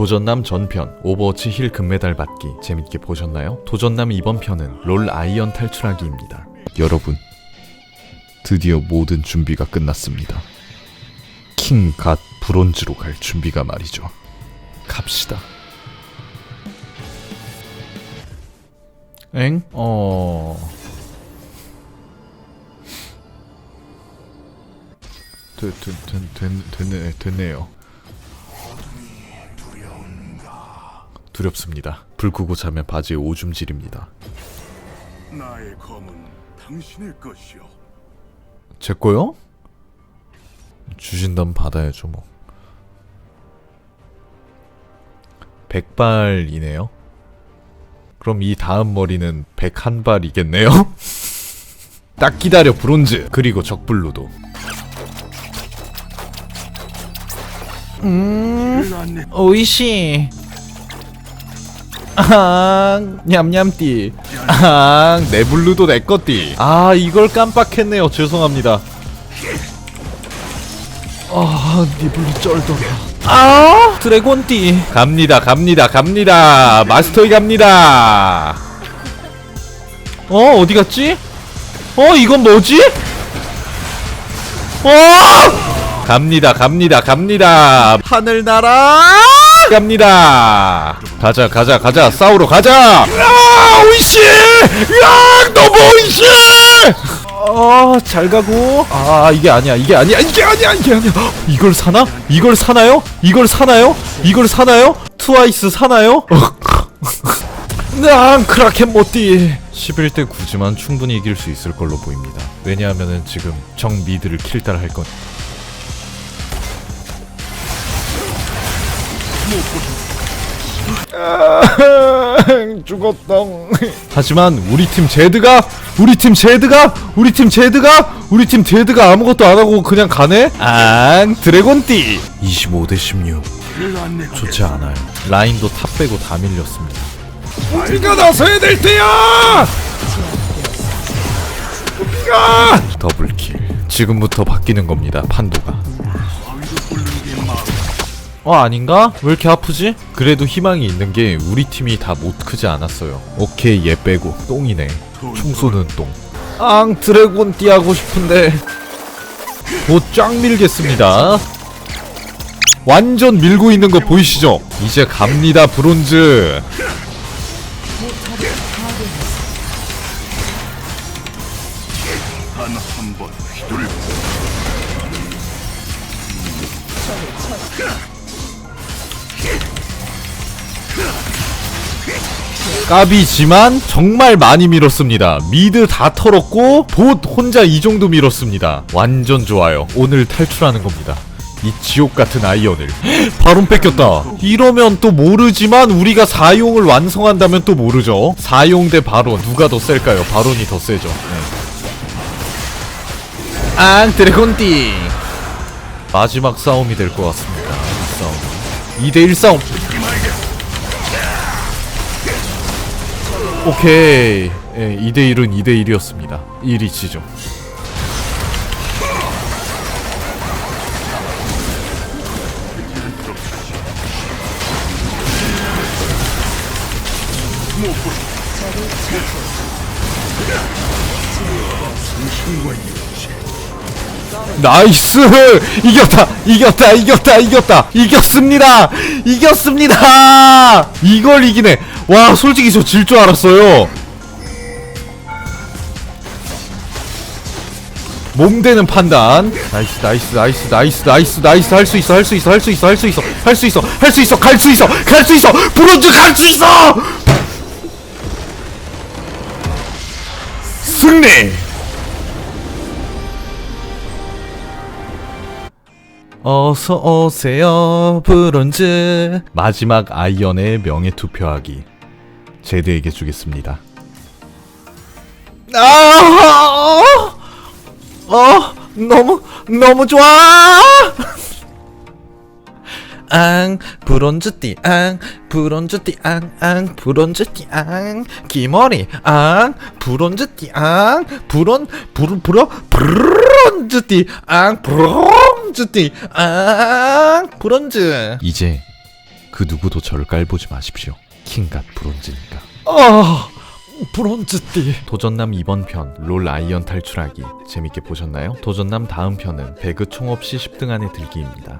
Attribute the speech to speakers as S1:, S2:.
S1: 도전남 전편 오버워치 힐 금메달 받기 재밌게 보셨나요? 도전남 이번 편은 롤 아이언 탈출하기입니다. 여러분 드디어 모든 준비가 끝났습니다. 킹 갓 브론즈로 갈 준비가 말이죠. 갑시다. 엥? 어... 되, 되, 되, 되, 되네, 됐네요. 두렵습니다. 불 끄고 자면 바지에 오줌 질입니다.
S2: 나의 검은 당신의 것이오.
S1: 제 거요? 주신다면 받아야죠 뭐. 백발이네요. 그럼 이 다음 머리는 백한발이겠네요? 딱 기다려 브론즈 그리고 적블루도
S2: 일안내
S1: 오이시 아 냠냠띠. 아 내블루도 내꺼띠. 아 이걸 깜빡했네요. 죄송합니다. 아 니블루 쩔더라. 아! 드래곤띠. 갑니다 갑니다 갑니다. 마스터이 갑니다. 어 어디 갔지? 어 이건 뭐지? 어! 갑니다 갑니다 갑니다. 하늘나라 갑니다. 가자 가자 가자. 싸우러 가자. 야 오이씨! 야 너무 오이씨! 어 잘 가고. 아 이게 아니야 이게 아니야 이게 아니야 이게 아니야. 이걸 사나? 이걸 사나요? 이걸 사나요? 이걸 사나요? 트와이스 사나요? 난 크라켄 못디. 11대 9지만 충분히 이길 수 있을 걸로 보입니다. 왜냐하면은 지금 정 미드를 킬달 할 건. 죽었다. 하지만 우리 팀 제드가 우리 팀 제드가 우리 팀 제드가 우리 팀 제드가 아무것도 안 하고 그냥 가네. 앙 드래곤띠 25 대 16
S2: 일안내
S1: 좋지 않아요. 라인도 탑 빼고 다 밀렸습니다. 우리가 나서야 될 때야. 우리가 더블킬. 지금부터 바뀌는 겁니다. 판도가. 어 아닌가? 왜 이렇게 아프지? 그래도 희망이 있는 게 우리 팀이 다 못 크지 않았어요. 오케이 얘 빼고 똥이네. 총 쏘는 똥. 앙 드래곤 띠하고 싶은데 곧쫙 밀겠습니다. 완전 밀고 있는 거 보이시죠? 이제 갑니다 브론즈.
S2: 단한번 휘둘
S1: 까비지만 정말 많이 밀었습니다. 미드 다 털었고 봇 혼자 이 정도 밀었습니다. 완전 좋아요. 오늘 탈출하는 겁니다. 이 지옥 같은 아이언을 바론 뺏겼다. 이러면 또 모르지만 우리가 사용을 완성한다면 또 모르죠. 사용 대 바론 누가 더 셀까요? 바론이 더 세죠. 네. 앙 드래곤띠 마지막 싸움이 될 것 같습니다. 이 싸움 2대1 싸움 오케이. 예, 2대1은 2대1이었습니다. 1이 지죠. 나이스! 이겼다! 이겼다! 이겼다! 이겼다! 이겼습니다! 이겼습니다! 이걸 이기네! 와, 솔직히 저 질 줄 알았어요. 몸되는 판단. 나이스, 나이스, 나이스, 나이스, 나이스, 나이스. 할 수 있어, 할 수 있어, 할 수 있어, 할 수 있어, 할 수 있어, 할 수 있어, 갈 수 있어, 갈 수 있어! 브론즈 갈 수 있어! 승리! 어서 오세요 브론즈 마지막 아이언의 명예 투표하기 제드에게 주겠습니다. 아, 어, 너무 너무 좋아. 앙 브론즈띠 앙 브론즈띠 앙앙 브론즈띠 앙 기머리 앙 브론즈띠 앙 브론 브론 브론 브론즈띠 앙 브론 즈띠 앙 브론즈 이제 그 누구도 저를 깔보지 마십시오. 킹갓 브론즈니까.
S3: 아 브론즈띠
S1: 도전남 이번 편, 롤 아이언 탈출하기. 재밌게 보셨나요? 도전남 다음 편은 배그 총 없이 10등 안에 들기입니다.